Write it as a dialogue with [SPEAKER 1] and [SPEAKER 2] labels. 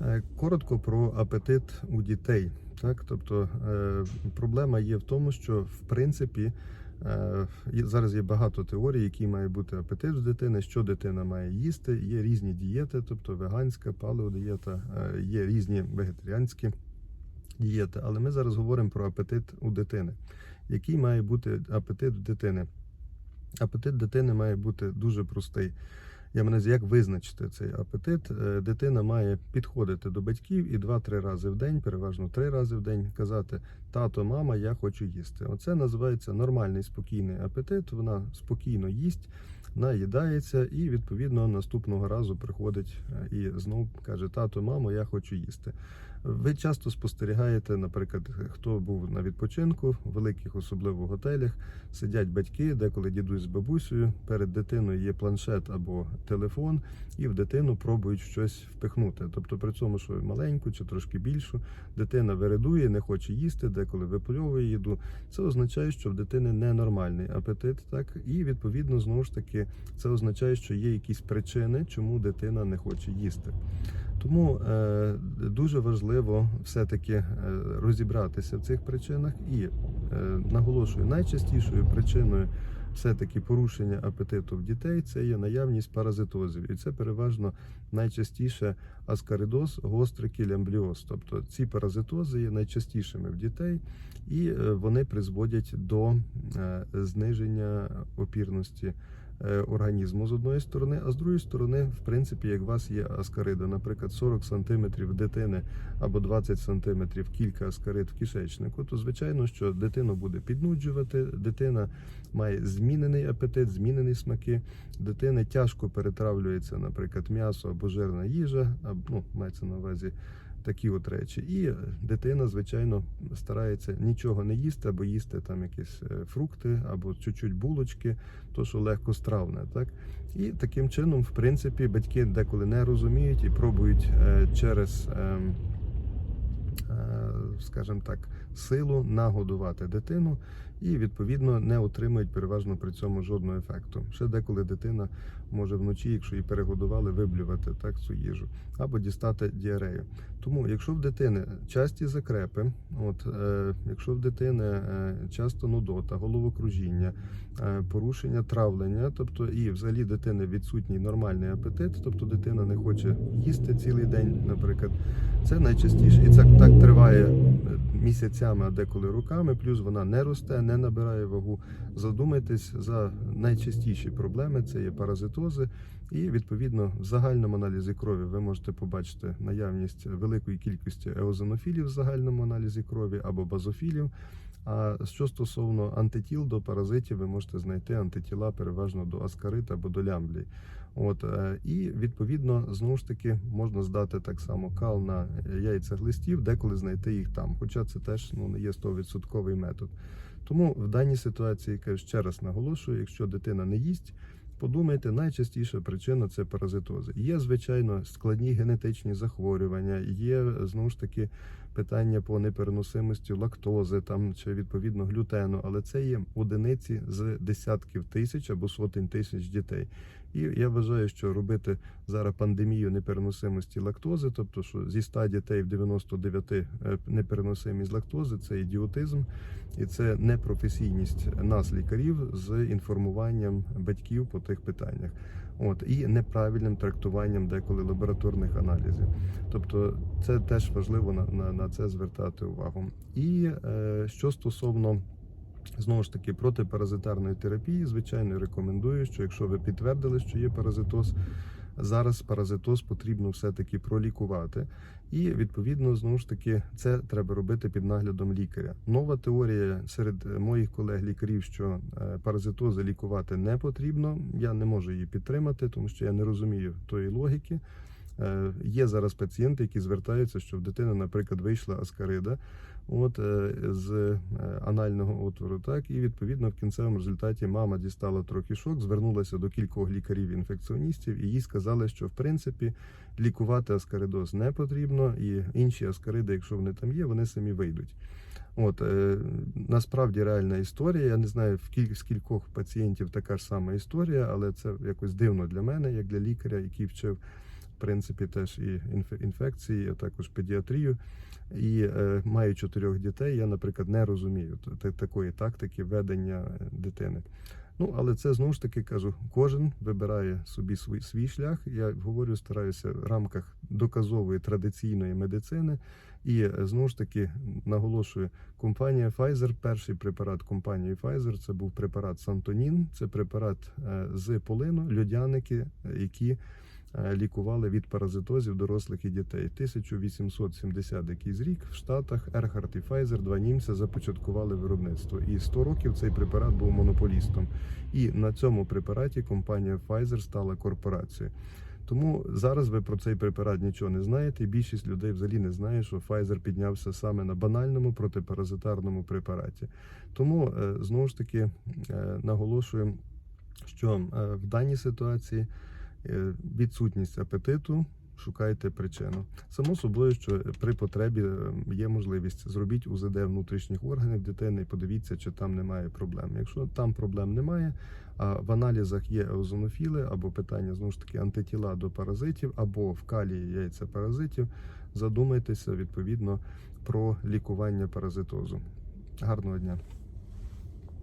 [SPEAKER 1] Е, Коротко про апетит у дітей. Так, тобто е, проблема є в тому, що в принципі е, зараз є багато теорій, який має бути апетит в дитини, що дитина має їсти. Є різні дієти, тобто веганська, палеодієта, є різні вегетаріанські дієти. Але ми зараз говоримо про апетит у дитини. Який має бути апетит в дитини? Апетит дитини має бути дуже простий. Я мене як визначити цей апетит. Е, Дитина має підходити до батьків і два-три рази в день, переважно три рази в день, казати: тато, мама, я хочу їсти. Оце називається нормальний спокійний апетит. Вона спокійно їсть, наїдається, і відповідно наступного разу приходить е, і знов каже: Тато, мамо, я хочу їсти. Ви часто спостерігаєте, наприклад, хто був на відпочинку в великих, особливо готелях, сидять батьки, деколи дідусь з бабусею. Перед дитиною є планшет або телефон, і в дитину пробують щось впихнути. Тобто, при цьому, що маленьку чи трошки більшу, дитина вередує, не хоче їсти, деколи випльовує їду. Це означає, що в дитини ненормальний апетит, так і відповідно знову ж таки це означає, що є якісь причини, чому дитина не хоче їсти. Тому е, дуже важливо все-таки е, розібратися в цих причинах і е, наголошую, найчастішою причиною все-таки порушення апетиту в дітей це є наявність паразитозів. І це переважно найчастіше аскаридоз, гострий лямбліоз. Тобто ці паразитози є найчастішими в дітей, і вони призводять до зниження опірності організму з одної сторони, а з другої сторони, в принципі, як у вас є аскарида, наприклад, 40 см дитини або 20 см кілька аскарид в кишечнику, то звичайно, що дитину буде піднуджувати, дитина має змінений апетит, змінені смаки, дитини тяжко перетравлюється, наприклад, м'ясо або жирна їжа, або ну, мається на увазі. Такі от речі, і е, дитина, звичайно, старається нічого не їсти, або їсти там якісь е, фрукти, або чуть-чуть булочки, то що легко стравне, так? І таким чином, в принципі, батьки деколи не розуміють і пробують е, через, ем, скажімо так, силу нагодувати дитину, і відповідно не отримують переважно при цьому жодного ефекту. Ще деколи дитина може вночі, якщо її перегодували, виблювати так цю їжу або дістати діарею. Тому, якщо в дитини часті закрепи, от е, якщо в дитини е, часто нудота, головокружіння, е, порушення травлення, тобто і взагалі дитини відсутній нормальний апетит, тобто дитина не хоче їсти цілий день, наприклад, це найчастіше, і це так триває місяцями, а деколи роками. Плюс вона не росте, не набирає вагу. Задумайтесь за найчастіші проблеми: це є паразитози. І відповідно в загальному аналізі крові ви можете побачити наявність великої кількості еозинофілів в загальному аналізі крові або базофілів. А що стосовно антитіл до паразитів, ви можете знайти антитіла переважно до аскарит або до лямблій. От е, і відповідно знову ж таки можна здати так само кал на яйця глистів, деколи знайти їх там. Хоча це теж ну не є 100% метод. Тому в даній ситуації кажу, ще раз наголошую, якщо дитина не їсть. Подумайте, найчастіша причина це паразитози. Є, звичайно, складні генетичні захворювання, є знову ж таки питання по непереносимості лактози там чи відповідно глютену, але це є одиниці з десятків тисяч або сотень тисяч дітей. І я вважаю, що робити зараз пандемію непереносимості лактози, тобто що зі 100 дітей в 99 е, непереносимість лактози, це ідіотизм і це непрофесійність нас, лікарів, з інформуванням батьків по тих питаннях. От і неправильним трактуванням деколи лабораторних аналізів. Тобто, це теж важливо на, на, на це звертати увагу. І е, що стосовно знову ж таки протипаразитарної терапії, звичайно, рекомендую, що якщо ви підтвердили, що є паразитоз, зараз паразитоз потрібно все-таки пролікувати. І відповідно знову ж таки це треба робити під наглядом лікаря. Нова теорія серед моїх колег-лікарів, що е, паразитози лікувати не потрібно. Я не можу її підтримати, тому що я не розумію тої логіки. Е, Є зараз пацієнти, які звертаються, що в дитини, наприклад, вийшла аскарида, от е, з е, анального отвору, так і відповідно в кінцевому результаті мама дістала трохи шок, звернулася до кількох лікарів-інфекціоністів, і їй сказали, що в принципі лікувати аскаридоз не потрібно, і інші аскариди, якщо вони там є, вони самі вийдуть. От насправді реальна історія. Я не знаю в кіль, з кількох пацієнтів така ж сама історія, але це якось дивно для мене, як для лікаря, який вчив принципі, теж і інфе- інфекції, а також педіатрію. І е, маю чотирьох дітей. Я, наприклад, не розумію такої тактики ведення е, дитини. Ну, але це знову ж таки кажу, кожен вибирає собі свій, свій шлях. Я говорю, стараюся в рамках доказової традиційної медицини. І е, знову ж таки наголошую, компанія Pfizer, перший препарат компанії Pfizer, це був препарат Сантонін, це препарат е, з полину, льодяники, е, які лікували від паразитозів дорослих і дітей. 1870 якийсь рік в Штатах Ерхард і Pfizer, два німця, започаткували виробництво. І 100 років цей препарат був монополістом. І на цьому препараті компанія Pfizer стала корпорацією. Тому зараз ви про цей препарат нічого не знаєте. і Більшість людей взагалі не знає, що Pfizer піднявся саме на банальному протипаразитарному препараті. Тому е, знову ж таки е, наголошую, що е, в даній ситуації е, відсутність апетиту. Шукайте причину. Само собою, що при потребі е, є можливість зробіть УЗД внутрішніх органів дитини і подивіться, чи там немає проблем. Якщо там проблем немає, а в аналізах є еозонофіли або питання знову ж таки антитіла до паразитів, або в калії яйця паразитів, задумайтеся відповідно про лікування паразитозу. Гарного дня!